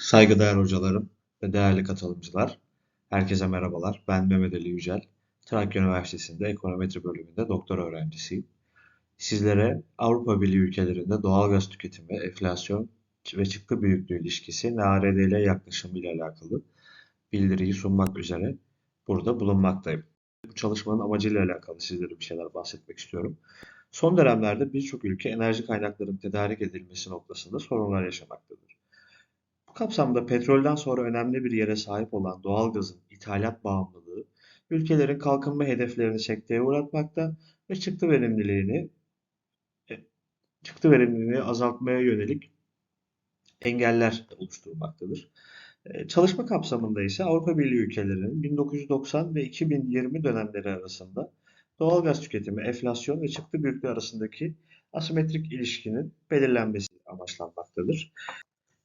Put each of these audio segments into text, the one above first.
Saygıdeğer hocalarım ve değerli katılımcılar, herkese merhabalar. Ben Mehmet Ali Yücel. Trakya Üniversitesi'nde ekonometri bölümünde doktor öğrencisiyim. Sizlere Avrupa Birliği ülkelerinde doğalgaz tüketimi, enflasyon ve çıktı büyüklüğü ilişkisi NARDL yaklaşımı ile alakalı bildiriyi sunmak üzere burada bulunmaktayım. Bu çalışmanın amacıyla alakalı sizlere bir şeyler bahsetmek istiyorum. Son dönemlerde birçok ülke enerji kaynaklarının tedarik edilmesi noktasında sorunlar yaşamaktadır. Bu kapsamda petrolden sonra önemli bir yere sahip olan doğalgazın ithalat bağımlılığı, ülkelerin kalkınma hedeflerini sekteye uğratmakta ve çıktı verimliliğini e, çıktı verimliliğini azaltmaya yönelik engeller oluşturmaktadır. E, Çalışma kapsamında ise Avrupa Birliği ülkelerinin 1990 ve 2020 dönemleri arasında doğalgaz tüketimi, enflasyon ve çıktı büyüklüğü arasındaki asimetrik ilişkinin belirlenmesi amaçlanmaktadır.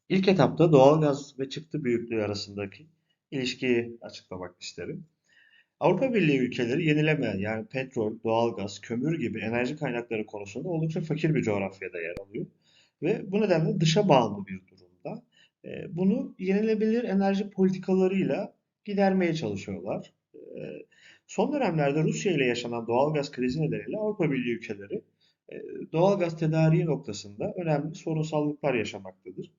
İlk etapta doğalgaz ve çıktı büyüklüğü arasındaki ilişkiyi açıklamak isterim. Avrupa Birliği ülkeleri yenilemeyen yani petrol, doğalgaz, kömür gibi enerji kaynakları konusunda oldukça fakir bir coğrafyada yer alıyor. Ve bu nedenle dışa bağımlı bir durumda. E, Bunu yenilebilir enerji politikalarıyla gidermeye çalışıyorlar. E, Son dönemlerde Rusya ile yaşanan doğalgaz krizi nedeniyle Avrupa Birliği ülkeleri e, doğalgaz tedariği noktasında önemli sorunsallıklar yaşamaktadır.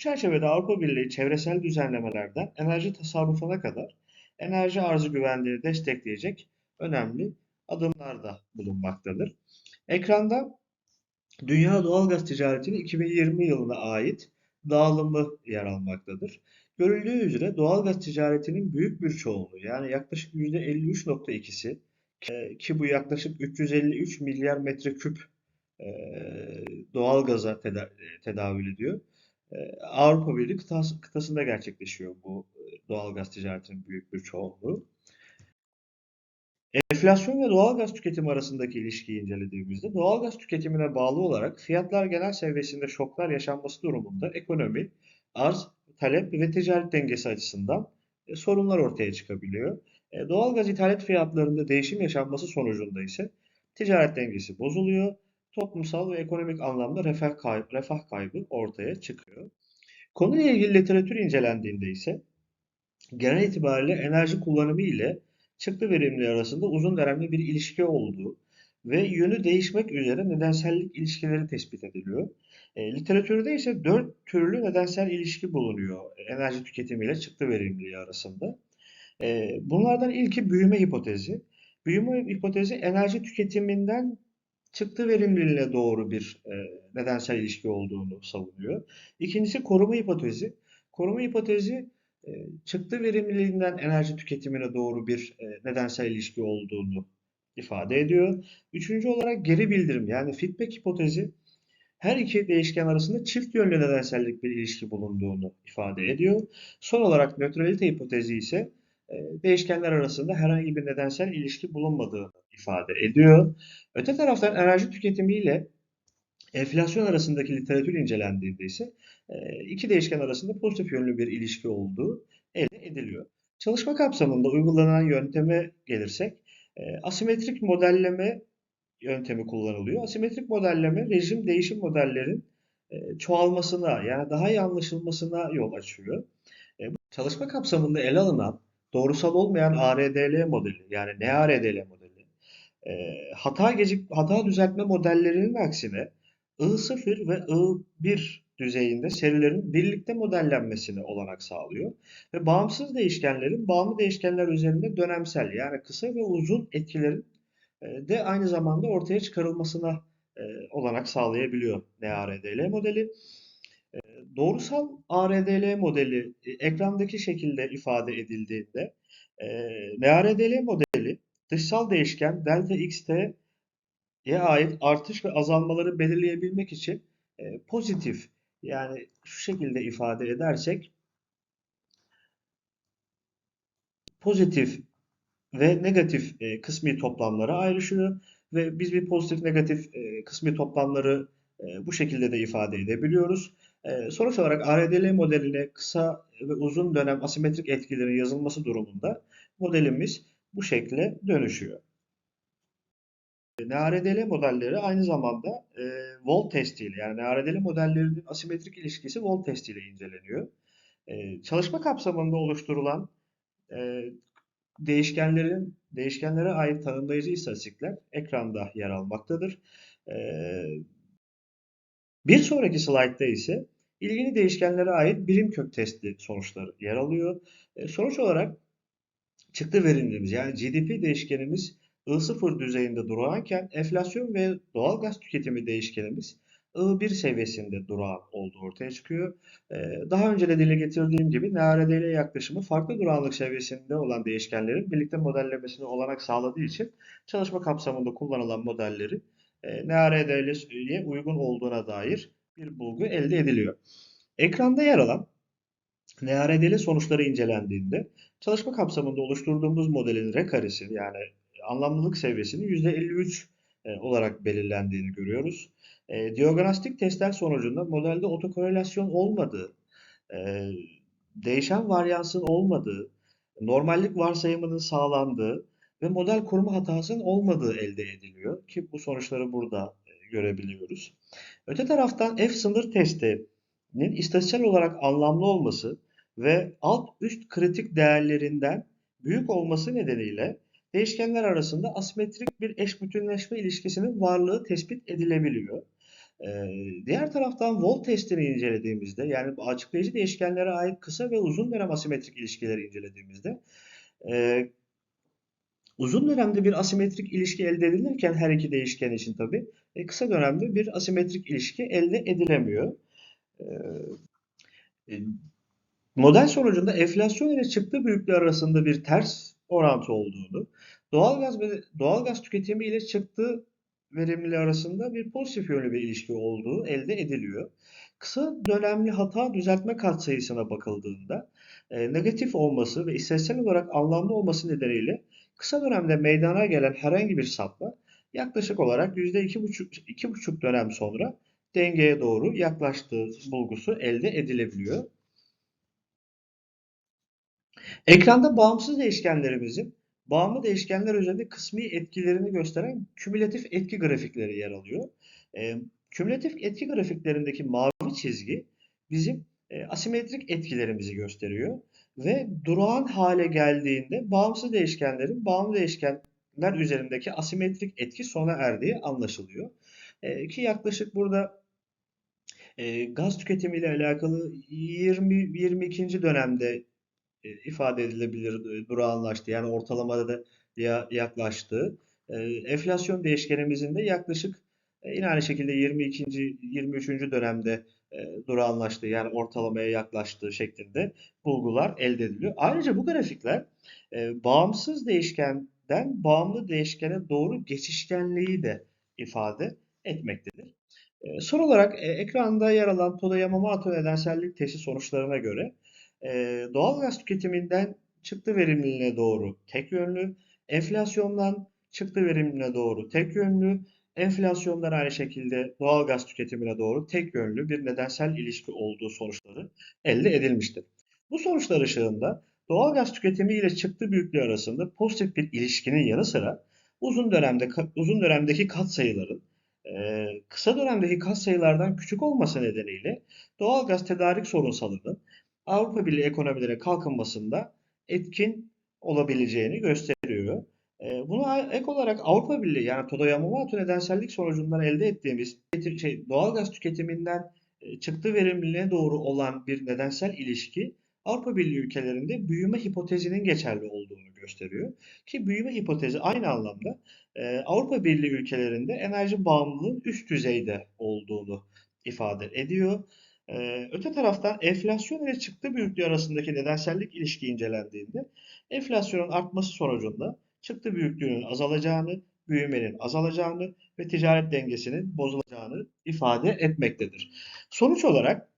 Çerçevede Avrupa Birliği çevresel düzenlemelerden enerji tasarrufuna kadar enerji arzı güvenliğini destekleyecek önemli adımlarda bulunmaktadır. Ekranda dünya doğalgaz ticaretinin 2020 yılına ait dağılımı yer almaktadır. Görüldüğü üzere doğalgaz ticaretinin büyük bir çoğunluğu yani yaklaşık %53.2'si e, ki bu yaklaşık 353 milyar metreküp e, doğalgaza teda tedavül ediyor. E, Avrupa Birliği kıtası, kıtasında gerçekleşiyor bu e, doğalgaz ticaretinin büyük bir çoğunluğu. Enflasyon ve doğalgaz tüketimi arasındaki ilişkiyi incelediğimizde doğalgaz tüketimine bağlı olarak fiyatlar genel seviyesinde şoklar yaşanması durumunda ekonomi, arz, talep ve ticaret dengesi açısından e, sorunlar ortaya çıkabiliyor. E, doğalgaz ithalat fiyatlarında değişim yaşanması sonucunda ise ticaret dengesi bozuluyor. Toplumsal ve ekonomik anlamda refah kaybı, refah kaybı ortaya çıkıyor. Konuyla ilgili literatür incelendiğinde ise genel itibariyle enerji kullanımı ile çıktı verimliliği arasında uzun dönemli bir ilişki olduğu ve yönü değişmek üzere nedensellik ilişkileri tespit ediliyor. E, literatürde ise dört türlü nedensel ilişki bulunuyor enerji tüketimi ile çıktı verimliliği arasında. E, bunlardan ilki büyüme hipotezi. Büyüme hipotezi enerji tüketiminden çıktı verimliliğine doğru bir e, nedensel ilişki olduğunu savunuyor. İkincisi koruma hipotezi. Koruma hipotezi e, çıktı verimliliğinden enerji tüketimine doğru bir e, nedensel ilişki olduğunu ifade ediyor. Üçüncü olarak geri bildirim yani feedback hipotezi her iki değişken arasında çift yönlü nedensellik bir ilişki bulunduğunu ifade ediyor. Son olarak nötralite hipotezi ise değişkenler arasında herhangi bir nedensel ilişki bulunmadığını ifade ediyor. Öte taraftan enerji tüketimi ile enflasyon arasındaki literatür incelendiğinde ise e, iki değişken arasında pozitif yönlü bir ilişki olduğu elde ediliyor. Çalışma kapsamında uygulanan yönteme gelirsek e, asimetrik modelleme yöntemi kullanılıyor. Asimetrik modelleme rejim değişim modellerin e, çoğalmasına yani daha iyi anlaşılmasına yol açıyor. Çalışma kapsamında ele alınan doğrusal olmayan ARDL modeli yani NARDL modeli hata gecik hata düzeltme modellerinin aksine I0 ve I1 düzeyinde serilerin birlikte modellenmesine olanak sağlıyor. Ve bağımsız değişkenlerin bağımlı değişkenler üzerinde dönemsel yani kısa ve uzun etkilerin e, de aynı zamanda ortaya çıkarılmasına e, olanak sağlayabiliyor NARDL modeli. E, doğrusal ARDL modeli ekrandaki şekilde ifade edildiğinde NARDL modeli dışsal değişken delta xt'ye ait artış ve azalmaları belirleyebilmek için pozitif yani şu şekilde ifade edersek pozitif ve negatif e, kısmi toplamlara ayrışıyor ve biz bir pozitif negatif e, kısmi toplamları e, bu şekilde de ifade edebiliyoruz. E, sonuç olarak ARDL modeline kısa ve uzun dönem asimetrik etkilerin yazılması durumunda modelimiz bu şekle dönüşüyor. NARDL modelleri aynı zamanda e, Volt testiyle yani NARDL modellerinin asimetrik ilişkisi Volt testiyle inceleniyor. E, çalışma kapsamında oluşturulan e, değişkenlerin değişkenlere ait tanımlayıcı istatistikler ekranda yer almaktadır. E, bir sonraki slaytta ise ilgili değişkenlere ait birim kök testi sonuçları yer alıyor. E, sonuç olarak çıktı verimlerimiz yani GDP değişkenimiz I0 düzeyinde durağanken enflasyon ve doğal gaz tüketimi değişkenimiz I1 seviyesinde durağan olduğu ortaya çıkıyor. Ee, daha önce de dile getirdiğim gibi NRD yaklaşımı farklı durağanlık seviyesinde olan değişkenlerin birlikte modellemesine olanak sağladığı için çalışma kapsamında kullanılan modelleri e, NRD'ye uygun olduğuna dair bir bulgu elde ediliyor. Ekranda yer alan NRD'li sonuçları incelendiğinde çalışma kapsamında oluşturduğumuz modelin R karesi yani anlamlılık seviyesinin %53 e, olarak belirlendiğini görüyoruz. E, diagnostik testler sonucunda modelde otokorelasyon olmadığı, e, değişen varyansın olmadığı, normallik varsayımının sağlandığı ve model kurma hatasının olmadığı elde ediliyor ki bu sonuçları burada e, görebiliyoruz. Öte taraftan F sınır testinin istatistiksel olarak anlamlı olması ve alt üst kritik değerlerinden büyük olması nedeniyle değişkenler arasında asimetrik bir eş bütünleşme ilişkisinin varlığı tespit edilebiliyor. Ee, diğer taraftan Volt testini incelediğimizde yani açıklayıcı değişkenlere ait kısa ve uzun dönem asimetrik ilişkileri incelediğimizde e, uzun dönemde bir asimetrik ilişki elde edilirken her iki değişken için tabii e, kısa dönemde bir asimetrik ilişki elde edilemiyor. Ee, e, model sonucunda enflasyon ile çıktı büyüklüğü arasında bir ters orantı olduğunu, doğalgaz ve doğalgaz tüketimi ile çıktı verimliliği arasında bir pozitif yönlü bir ilişki olduğu elde ediliyor. Kısa dönemli hata düzeltme katsayısına bakıldığında e, negatif olması ve istatistiksel olarak anlamlı olması nedeniyle kısa dönemde meydana gelen herhangi bir sapma yaklaşık olarak %2,5 2,5 dönem sonra dengeye doğru yaklaştığı bulgusu elde edilebiliyor. Ekranda bağımsız değişkenlerimizin bağımlı değişkenler üzerinde kısmi etkilerini gösteren kümülatif etki grafikleri yer alıyor. E, kümülatif etki grafiklerindeki mavi çizgi bizim e, asimetrik etkilerimizi gösteriyor ve durağan hale geldiğinde bağımsız değişkenlerin bağımlı değişkenler üzerindeki asimetrik etki sona erdiği anlaşılıyor. E, ki yaklaşık burada e, gaz tüketimiyle alakalı 20 22. dönemde e, ifade edilebilir durağanlaştı. Yani ortalamada da yaklaştı. Enflasyon değişkenimizin de yaklaşık yine aynı şekilde 22. 23. dönemde durağanlaştı. Yani ortalamaya yaklaştığı şeklinde bulgular elde ediliyor. Ayrıca bu grafikler bağımsız değişkenden bağımlı değişkene doğru geçişkenliği de ifade etmektedir. Son olarak ekranda yer alan Toda Yamamoto testi sonuçlarına göre e, doğal gaz tüketiminden çıktı verimliliğine doğru tek yönlü, enflasyondan çıktı verimliliğine doğru tek yönlü, enflasyondan aynı şekilde doğal gaz tüketimine doğru tek yönlü bir nedensel ilişki olduğu sonuçları elde edilmiştir. Bu sonuçlar ışığında doğal gaz tüketimi ile çıktı büyüklüğü arasında pozitif bir ilişkinin yanı sıra uzun dönemde uzun dönemdeki katsayıların e, kısa dönemdeki katsayılardan küçük olması nedeniyle doğal gaz tedarik sorunsalının Avrupa Birliği ekonomilere kalkınmasında etkin olabileceğini gösteriyor. Buna ek olarak Avrupa Birliği yani Todo Yamamoto nedensellik sonucundan elde ettiğimiz şey, doğalgaz tüketiminden e, çıktı verimliliğine doğru olan bir nedensel ilişki Avrupa Birliği ülkelerinde büyüme hipotezinin geçerli olduğunu gösteriyor. Ki büyüme hipotezi aynı anlamda Avrupa Birliği ülkelerinde enerji bağımlılığın üst düzeyde olduğunu ifade ediyor. Ee, öte taraftan enflasyon ile çıktı büyüklüğü arasındaki nedensellik ilişki incelendiğinde enflasyonun artması sonucunda çıktı büyüklüğünün azalacağını, büyümenin azalacağını ve ticaret dengesinin bozulacağını ifade etmektedir. Sonuç olarak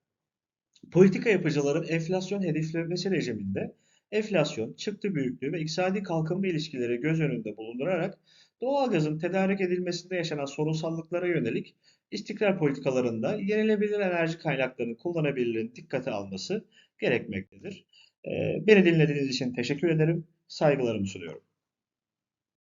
politika yapıcıların enflasyon hedeflemesi rejiminde enflasyon, çıktı büyüklüğü ve iktisadi kalkınma ilişkileri göz önünde bulundurarak doğalgazın tedarik edilmesinde yaşanan sorunsallıklara yönelik istikrar politikalarında yenilebilir enerji kaynaklarının kullanılabilirliğini dikkate alması gerekmektedir. Beni dinlediğiniz için teşekkür ederim. Saygılarımı sunuyorum.